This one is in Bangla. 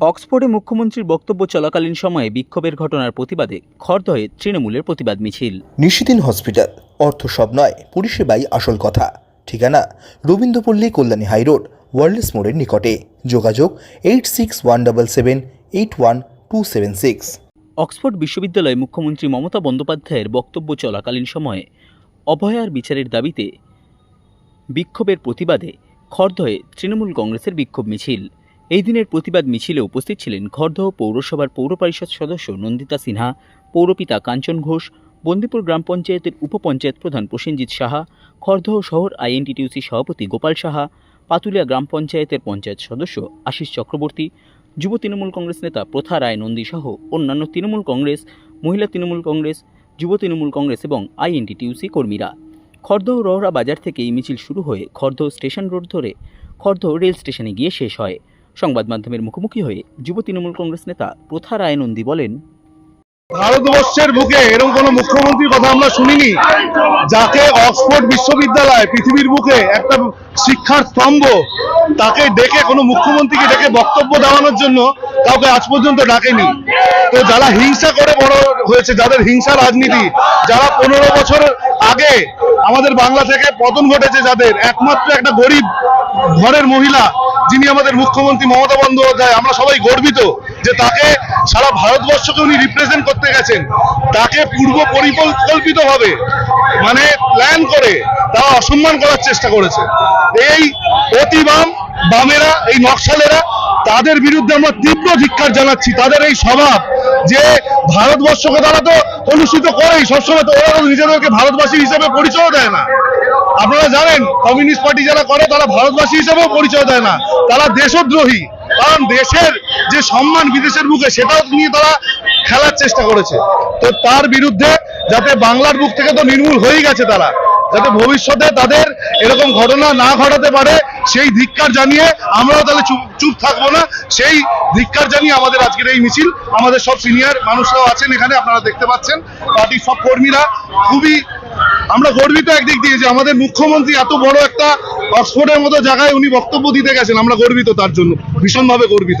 অক্সফোর্ডে মুখ্যমন্ত্রীর বক্তব্য চলাকালীন সময়ে বিক্ষোভের ঘটনার প্রতিবাদে খড়দহে তৃণমূলের প্রতিবাদ মিছিল। নিশিদিন হসপিটাল অর্থ সব নয় পরিষেবাই আসল কথা। ঠিকানা রবীন্দ্রপল্লী কল্যাণী হাইরোড ওয়ার্ল্ডস মোড়ের নিকটে। যোগাযোগ eight six one double seven eight one two seven six. Oxford বিশ্ববিদ্যালয়ে মুখ্যমন্ত্রী মমতা বন্দ্যোপাধ্যায়ের বক্তব্য চলাকালীন সময়ে অভয়ার বিচারের দাবিতে বিক্ষোভের প্রতিবাদে খড়দহে তৃণমূল কংগ্রেসের বিক্ষোভ মিছিল। এই দিনের প্রতিবাদ মিছিলে উপস্থিত ছিলেন খড়দহ পৌরসভার পৌর পরিষদ সদস্য নন্দিতা সিনহা, পৌরপিতা কাঞ্চন ঘোষ, বন্দিপুর গ্রাম পঞ্চায়েতের উপপঞ্চায়েত প্রধান প্রসেনজিৎ সাহা, খড়দহ শহর আইএনটিটিউসি সভাপতি গোপাল সাহা, পাতুলিয়া গ্রাম পঞ্চায়েতের পঞ্চায়েত সদস্য আশিস চক্রবর্তী, যুব তৃণমূল কংগ্রেস নেতা প্রথা রায় নন্দী সহ অন্যান্য তৃণমূল কংগ্রেস, মহিলা তৃণমূল কংগ্রেস, যুব তৃণমূল কংগ্রেস এবং আইএনটিটিউসি কর্মীরা। খড়দহ রহরা বাজার থেকে এই মিছিল শুরু হয়ে খড়দহ স্টেশন রোড ধরে খড়দহ রেল স্টেশনে গিয়ে শেষ হয়। সংবাদ মাধ্যমের মুখোমুখি হয়ে যুব তৃণমূল কংগ্রেস নেতা প্রথা রায় নন্দী বলেন, ভারতবর্ষের বুকে এরকম কোন মুখ্যমন্ত্রীর কথা আমরা শুনিনি, যাকে অক্সফোর্ড বিশ্ববিদ্যালয় পৃথিবীর বুকে একটা শিক্ষার স্তম্ভ, তাকে ডেকে কোনো মুখ্যমন্ত্রীকে ডেকে বক্তব্য দেওয়ানোর জন্য কাউকে আজ পর্যন্ত ডাকেনি। তো যারা হিংসা করে বড় হয়েছে, যাদের হিংসা রাজনীতি, যারা পনেরো বছর আগে আমাদের বাংলা থেকে পতন ঘটেছে, যাদের একমাত্র একটা গরিব ঘরের মহিলা যিনি আমাদের মুখ্যমন্ত্রী মমতা বন্দ্যোপাধ্যায়, আমরা সবাই গর্বিত যে তাকে সারা ভারতবর্ষকে উনি রিপ্রেজেন্ট করতে গেছেন। তাকে পূর্ব পরিকল্পিত ভাবে মানে প্ল্যান করে তারা অসম্মান করার চেষ্টা করেছে। এই অতি বাম বামেরা, এই নকশালেরা, তাদের বিরুদ্ধে আমরা তীব্র ধিক্ষার জানাচ্ছি। তাদের এই স্বভাব যে ভারতবর্ষকে তারা তো অনুষ্ঠিত করেই, সবসময় তো ওরা নিজেদেরকে ভারতবাসী হিসেবে পরিচয় দেয় না। আপনারা জানেন, কমিউনিস্ট পার্টি যারা করে, তারা ভারতবাসী হিসেবেও পরিচয় দেয় না। তারা দেশদ্রোহী। কারণ দেশের যে সম্মান বিদেশের বুকে, সেটাও নিয়ে তারা খেলার চেষ্টা করেছে। তো তার বিরুদ্ধে যাতে বাংলার বুক থেকে তো নির্মূল হয়েই গেছে তারা, যাতে ভবিষ্যতে তাদের এরকম ঘটনা না ঘটাতে পারে, সেই ধিক্কার জানিয়ে আমরাও তাহলে চুপ চুপ থাকব না। সেই ধিক্কার জানিয়ে আমাদের আজকের এই মিছিল, আমাদের সব সিনিয়র মানুষরাও আছেন এখানে, আপনারা দেখতে পাচ্ছেন। পার্টির সব কর্মীরা খুবই আমরা গর্বিত একদিক দিয়ে যে আমাদের মুখ্যমন্ত্রী এত বড় একটা অক্সফোর্ডের মতো জায়গায় উনি বক্তব্য দিতে গেছেন আমরা গর্বিত তার জন্য ভীষণভাবে গর্বিত